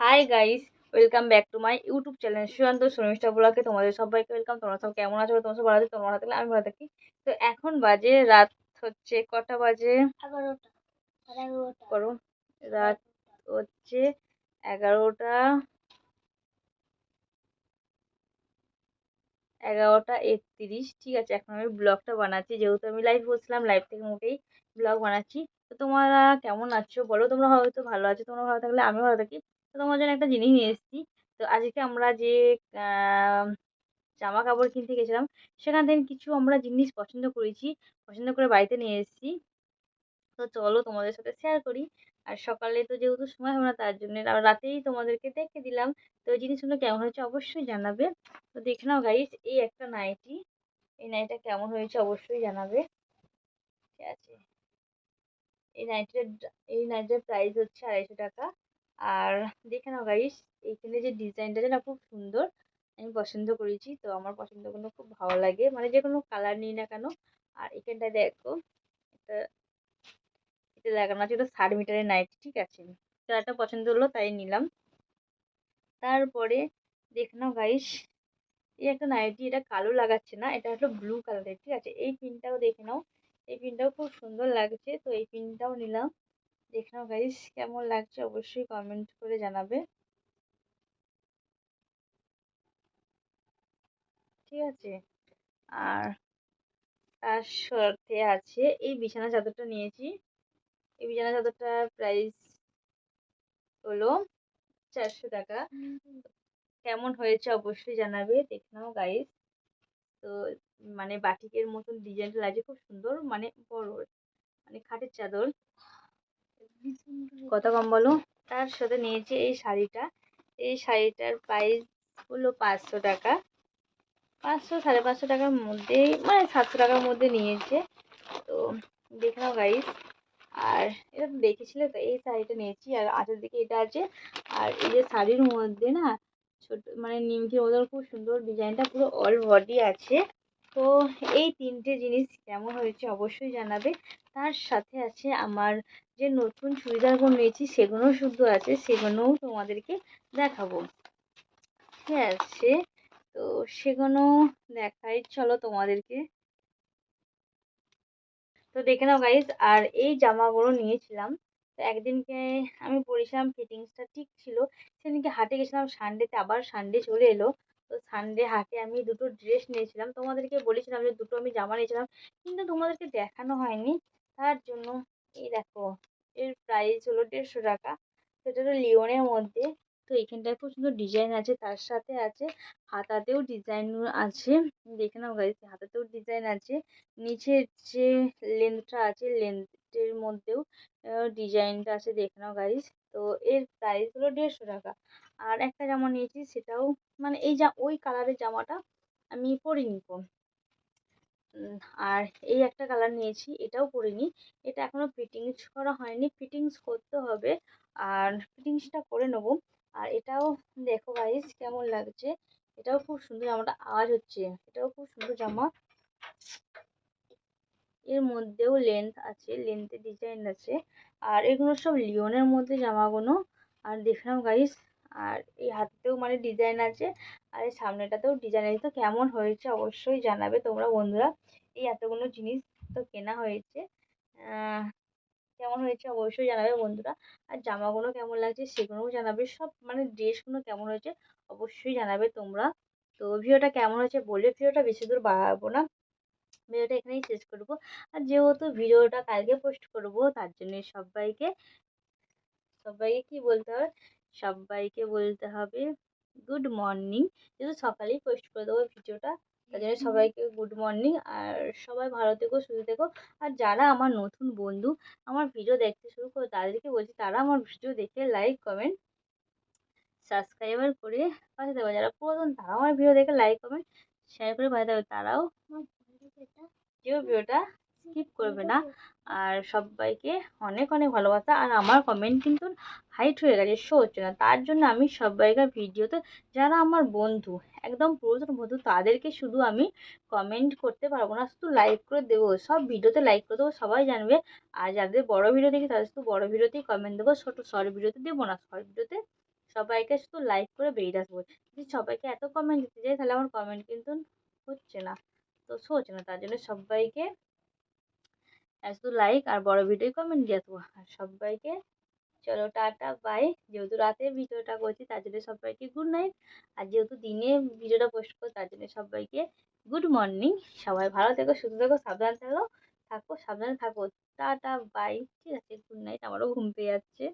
Hi guys welcome back to my YouTube channel Sushanta Sharmishtha ব্লগে তোমাদের সবাইকে welcome তোমরা সব কেমন আছো? তোমার সব ভালো আছে? তোমরা থাকলে আমি ভালো থাকি। তো এখন বাজে রাত হচ্ছে কটা বাজে? করো। রাত হচ্ছে এগারোটা। এগারোটা একত্রিশ। ঠিক আছে এখন আমি ব্লগটা বানাচ্ছি। যেহেতু আমি লাইভ বলছিলাম লাইভ থেকে মুখেই ব্লগ বানাচ্ছি। তো তোমরা কেমন আছো? বলো তোমরা হয়তো ভালো আছো তোমরা ভালো থাকলে আমি ভালো থাকি। তো তোমার জন্য একটা জিনিস নিয়ে এসেছি। তো আজকে আমরা যে জামা কাপড় কিনতে গেছিলাম, সেখান থেকে কিছু আমরা জিনিস পছন্দ করেছি, পছন্দ করে বাড়িতে নিয়ে এসেছি। তো চলো তোমাদের সাথে শেয়ার করি। আর সকালে তো যেহেতু সময় হবে না, তার জন্য রাতেই তোমাদেরকে দেখে দিলাম। তো এই জিনিসগুলো কেমন হয়েছে অবশ্যই জানাবে। তো দেখে নাও গাইস এই একটা নাইটি এই নাইটিটা কেমন হয়েছে অবশ্যই জানাবে। ঠিক আছে? এই নাইটিটার এই নাইটিটার প্রাইস হচ্ছে আড়াইশো টাকা। আর দেখে নাও গাইস এইখানে যে ডিজাইনটা না খুব সুন্দর, আমি পছন্দ করেছি। তো আমার পছন্দ পছন্দগুলো খুব ভালো লাগে। মানে যে কোনো কালার নিই না কেন। আর এখানটায় দেখো একটা এটা লাগানো আছে ওটা ষাট মিটারের নাইটি ঠিক আছে? কালারটা পছন্দ হলো তাই নিলাম। তারপরে দেখে নাও গাইস এই একটা নাইটি এটা কালো লাগাচ্ছে না, এটা হলো ব্লু কালারের ঠিক আছে? এই পিনটাও দেখে নাও। এই পিনটাও খুব সুন্দর লাগছে। তো এই পিনটাও নিলাম। দেখে নাও গাইস কেমন লাগছে অবশ্যই কমেন্ট করে জানাবে। ঠিক আছে? আর তার সাথে আছে, এই বিছানা চাদরটা নিয়েছি। এই বিছানা চাদরটার প্রাইস হলো চারশো টাকা। কেমন হয়েছে অবশ্যই জানাবে, দেখে নাও গাইস তো মানে বাটিকের মতন ডিজাইনটা লাগছে, খুব সুন্দর মানে বড় মানে খাটের চাদর। কত কম বলো? তার সাথে নিয়েছি এই শাড়িটা। এই শাড়িটার প্রাইস হলো পাঁচশো টাকা। পাঁচশো, সাড়ে পাঁচশো টাকার মধ্যেই মানে সাতশো টাকার মধ্যে নিয়েছে। তো দেখে নাও গাইস আর এটা দেখেছিলে তো, এই শাড়িটা নিয়েছি। আর আঁচের দিকে এটা আছে। আর এই যে শাড়ির মধ্যে না, ছোট মানে নিমকির মতন খুব সুন্দর ডিজাইনটা পুরো অল বডি আছে। তো এই তিনটে জিনিস কেমন হয়েছে অবশ্যই জানাবে। তার সাথে আছে আমার যে নতুন চুড়িদারগুলো নিয়েছি সেগুলো শুদ্ধ আছে, সেগুলোও তোমাদেরকে দেখাবো। ঠিক আছে, তো সেগুলো দেখাই, চলো তোমাদেরকে। তো দেখে নাও গাইজ আর এই জামাগুলো নিয়েছিলাম, তো একদিনকে আমি পরেছিলাম ফিটিংসটা ঠিক ছিল, সেদিনকে হাটে গেছিলাম সানডেতে আবার সানডে চলে এলো তো সানডে হাটে আমি দুটো ড্রেস নিয়েছিলাম। তোমাদেরকে বলেছিলাম যে দুটো আমি জামা নিয়েছিলাম, কিন্তু তোমাদেরকে দেখানো হয়নি। তার জন্য এই দেখো, এর প্রাইস হলো দেড়শো টাকা। সেটা হলো লিওনের মধ্যে। তো এখানটায় খুব সুন্দর ডিজাইন আছে, তার সাথে আছে হাতাতেও ডিজাইন আছে। দেখে নাও গাইজ হাতাতেও ডিজাইন আছে। নিচের যে লেন্থটা আছে লেন্থের মধ্যেও ডিজাইনটা আছে। দেখে নাও গাইজ তো এর প্রাইস হলো দেড়শো টাকা। আর একটা জামা নিয়েছি সেটাও মানে এই যা ওই কালারের জামাটা আমি পরিনি তো আর এই একটা কালার নিয়েছি, এটাও পরিনি এটা এখনও ফিটিংস করা হয়নি ফিটিংস করতে হবে। আর ফিটিংসটা করে নেব। আর এটাও, দেখো গাইস কেমন লাগছে। এটাও খুব সুন্দর জামাটা আওয়াজ হচ্ছে। এটাও খুব সুন্দর জামা। এর মধ্যেও লেন্থ আছে লেন্থে ডিজাইন আছে। আর এগুলো সব লিওনের মধ্যে জামাগুলো। আর দেখলাম গাইস আর এই হাতেও মানে ডিজাইন আছে। আর এই সামনেটাতেও ডিজাইন আছে। তো কেমন হয়েছে অবশ্যই জানাবে তোমরা বন্ধুরা। এই এতগুলো জিনিস তো কেনা হয়েছে। কেমন হয়েছে অবশ্যই জানাবে বন্ধুরা। আর জামাগুলো কেমন লাগছে সেগুলোও জানাবে। সব মানে ড্রেসগুলো কেমন হয়েছে অবশ্যই জানাবে তোমরা। তো ভিডিওটা কেমন হয়েছে বলে ভিডিওটা বেশি দূর বাড়াবো না। ভিডিওটা এখানেই শেষ করব। আর যেহেতু ভিডিওটা কালকে পোস্ট করব তার জন্য সবাইকে সবাইকে কি বলতে হবে? সবাইকে বলতে হবে গুড মর্নিং যেহেতু সকালেই পোস্ট করে দেবো ভিডিওটা তার জন্য সবাইকে গুড মর্নিং আর সবাই ভালো থেকো সুস্থ থেকো। আর যারা আমার নতুন বন্ধু আমার ভিডিও দেখতে শুরু করে তাদেরকে বলছি তারা আমার ভিডিও দেখে লাইক কমেন্ট সাবস্ক্রাইবার করে পাশে দেবো যারা পুরাতন তারাও আমার ভিডিও দেখে লাইক কমেন্ট শেয়ার করে পাশে দেবে তারাও কেউ ভিডিওটা স্কিপ করবে না। আর সবাইকে অনেক অনেক ভালোবাসা। আর আমার কমেন্ট কিন্তু হাইট হয়ে গেছে শো হচ্ছে না। তার জন্য আমি সবাইকার ভিডিওতে, যারা আমার বন্ধু, একদম পুরাতন বন্ধু, তাদেরকে শুধু আমি কমেন্ট করতে পারব না। শুধু লাইক করে দেবো। সব ভিডিওতে লাইক করে দেবো, সবাই জানবে। আর যাদের বড় ভিডিও দেখি, তাদের শুধু বড় ভিডিওতেই কমেন্ট দেবো, ছোটো শর্ট ভিডিওতে দেবো না। শর্ট ভিডিওতে সবাইকে শুধু লাইক করে বেরিয়ে আসব। যদি সবাইকে এত কমেন্ট দিতে যাই, তাহলে আমার কমেন্ট কিন্তু হচ্ছে না। তো হচ্ছে না, তার জন্য সবাইকে শুধু লাইক আর বড় ভিডিও কমেন্ট দিয়ে আসব আর সবাইকে চলো টাটা বাই যেহেতু রাতে ভিডিওটা করছি, তার জন্য সবাইকে গুড নাইট আর যেহেতু দিনে ভিডিওটা পোস্ট করো তার জন্য সবাইকে গুড মর্নিং সবাই ভালো থেকো, সুস্থ থেকো, সাবধান থাকো থাকো, সাবধানে থাকো। টাটা বাই ঠিক আছে গুড নাইট আমারও ঘুম পেয়ে যাচ্ছে।